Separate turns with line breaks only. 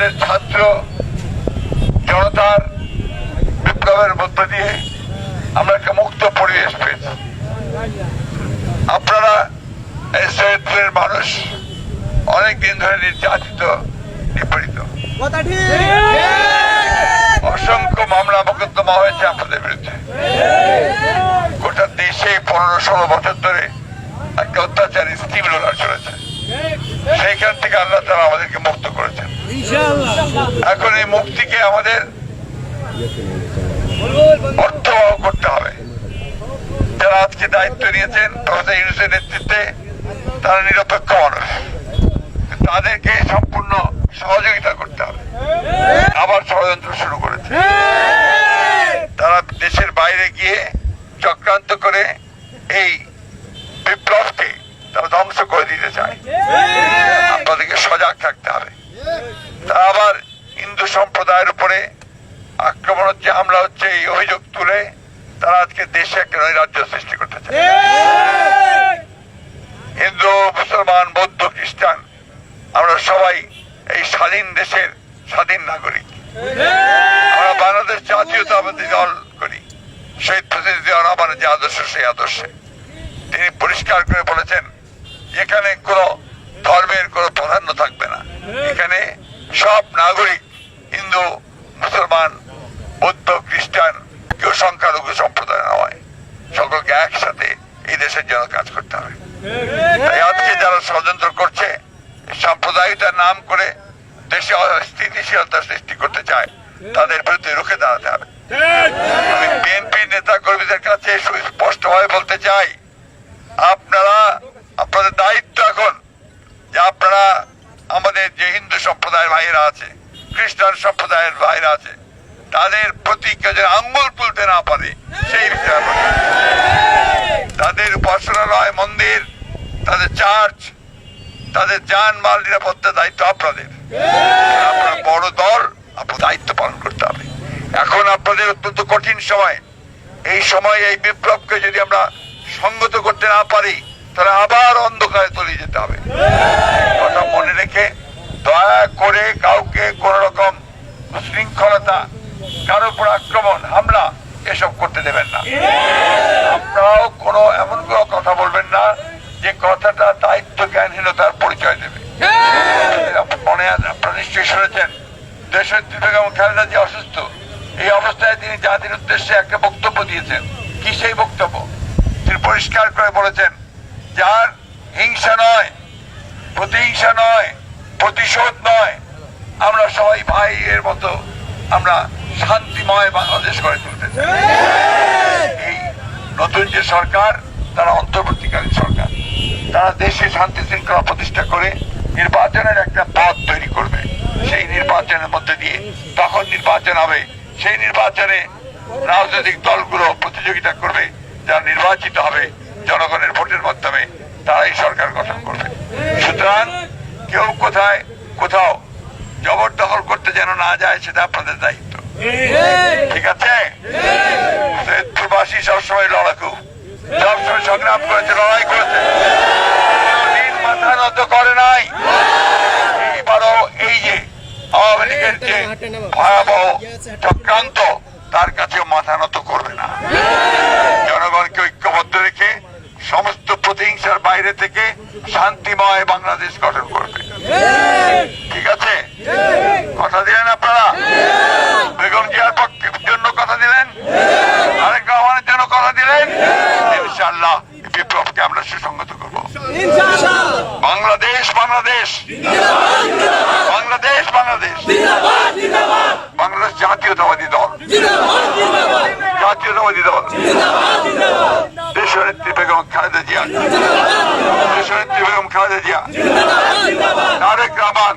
আমাদের ছাত্র জনতার বিপ্লবের মধ্য দিয়ে আমরা একটা মুক্ত পরিবেশ পেয়েছি। আপনারা এই সৈয়দপুরের মানুষ অনেক দিন ধরে নির্যাতিত, নিপীড়িত। অসংখ্য মামলা মোকদ্দমা হয়েছে আপনাদের বিরুদ্ধে। গোটা দেশে পনেরো ষোলো বছর ধরে একটা অত্যাচারী স্টিম রোলার চলেছে। সেইখান থেকে আল্লাহ তারা আমাদেরকে মুক্ত করেছেন। এখন এই মুক্তিকে আমাদের অর্থবহ করতে হবে। যারা আজকে দায়িত্ব নিয়েছেন প্রফেসর ইউনুসের নেতৃত্বে তারা নিরপেক্ষ মানুষ। তাদেরকে সম্পূর্ণ সহযোগিতা করতে হবে। আবার ষড়যন্ত্র শুরু করেছে। তারা দেশের বাইরে গিয়ে চক্রান্ত করে এই বিপ্লবকে তারা ধ্বংস করে দিতে চায়। আপনাদেরকে সজাগ থাকতে হবে। তারা আবার হিন্দু সম্প্রদায়ের উপরে আক্রমণ হচ্ছে হামলা হচ্ছে এই অভিযোগ তুলে তারা আজকে দেশে একটা নৈরাজ্য সৃষ্টি করতে চায়। হিন্দু মুসলমান বৌদ্ধ খ্রিস্টান আমরা সবাই এই স্বাধীন দেশের স্বাধীন নাগরিক। আমরা বাংলাদেশ জাতীয়তাবাদী দল করি। শহীদ জিয়া রহমানের যে আদর্শ সেই আদর্শে। তিনি পরিষ্কার করে বলেছেন এখানে কোনো ধর্মের কোনো প্রাধান্য থাকবে না। এখানে সব নাগরিক, হিন্দু, মুসলমান, বৌদ্ধ, খ্রিস্টান, কেউ সংখ্যালঘু সম্প্রদায় নয়। সকলকে একসাথে এই দেশের জন্য কাজ করতে হবে। তাই আজকে যারা ষড়যন্ত্র করছে, সাম্প্রদায়িকতার নাম করে দেশে স্থিতিশীলতা সৃষ্টি করতে চায়, তাদের বিরুদ্ধে রুখে দাঁড়াতে হবে। আমি বিএনপি নেতা কর্মীদের কাছে সুস্পষ্ট ভাবে বলতে চাই, আপনারা আপনাদের দায়িত্ব এখন যে আপনারা আমাদের যে হিন্দু সম্প্রদায়ের ভাইয়েরা আছে, খ্রিস্টান সম্প্রদায়ের ভাইরা আছে, তাদের প্রতি যেন আঙ্গুল তুলতে না পারে, সেই বিষয়ে তাদের উপাসনালয়, মন্দির, তাদের চার্চ, তাদের যান মাল নিরাপত্তার দায়িত্ব আপনাদের। আপনার বড় দল, আপনার দায়িত্ব পালন করতে হবে। এখন আপনাদের অত্যন্ত কঠিন সময়। এই সময় এই বিপ্লবকে যদি আমরা সঙ্গত করতে না পারি তাহলে আবার অন্ধকারে তলিয়ে যেতে হবে। কথা মনে রেখে দয়া করে কাউকে কোন রকম শৃঙ্খলতা কারও উপর আক্রমণ, হামলা এসব করতে দেবেন না। আপনারাও কোনো এমন কোনো কথা বলবেন না যে কথাটা দায়িত্ব জ্ঞানহীনতার পরিচয় দেবে। মনে আপনারা নিশ্চয়ই শুনেছেন, দেশের বেগম খালেদা যে অসুস্থ, এই অবস্থায় তিনি জাতির উদ্দেশ্যে একটা বক্তব্য দিয়েছেন। কি সেই বক্তব্য? তিনি পরিষ্কার করে বলেছেন যার হিংসা নয়, প্রতিহিংসা নয়, প্রতিশোধ নয়, আমরা সবাই ভাইয়ের মতো আমরা শান্তিময় বাংলাদেশ গড়ে তুলতে চাই। এই নতুন যে সরকার, তারা অন্তর্বর্তীকালীন সরকার। তারা দেশে শান্তি শৃঙ্খলা প্রতিষ্ঠা করে নির্বাচনের একটা পথ তৈরি করবে। সেই নির্বাচনের মধ্যে দিয়ে তখন নির্বাচন হবে। সেই নির্বাচনে রাজনৈতিক দলগুলো প্রতিযোগিতা করবে। যারা নির্বাচিত হবে, জনগণের ভোটের মাধ্যমে তারা এই সরকার গঠন করবে। সুতরাং কেউ কোথায়, কোথাও জবরদখল করতে যেন না যায়, সেটা আপনাদের দায়িত্ব। ঠিক আছে? সৈয়দপুরবাসী সবসময় লড়াকু। সবসময় সংগ্রাম করেছে, লড়াই করেছে। মাথা নত করে নাই। এইবারও এই যে আওয়ামী লীগের যে ভয়াবহ চক্রান্ত, তার কাছেও মাথা নত করবে না। জনগণকে ঐক্যবদ্ধ রেখে সমস্ত বাইরে থেকে শান্তিময় বাংলাদেশ গঠন করবে। ঠিক আছে? কথা দিলেন আপনারা? বেগম জিয়ার পক্ষের জন্য কথা দিলেন? আরেক রহমানের জন্য কথা দিলেন? ইনশাল্লাহ বিপ্লবকে আমরা সুসংগত করব। বাংলাদেশ বাংলাদেশ। বাংলাদেশ বাংলাদেশ। বাংলাদেশ জাতীয়তাবাদী দল। জাতীয়তাবাদী দল। দেশনেত্রী বেগম খালেদা জিয়া। দেশনেত্রী বেগম খালেদা জিয়া তারেক রহমান।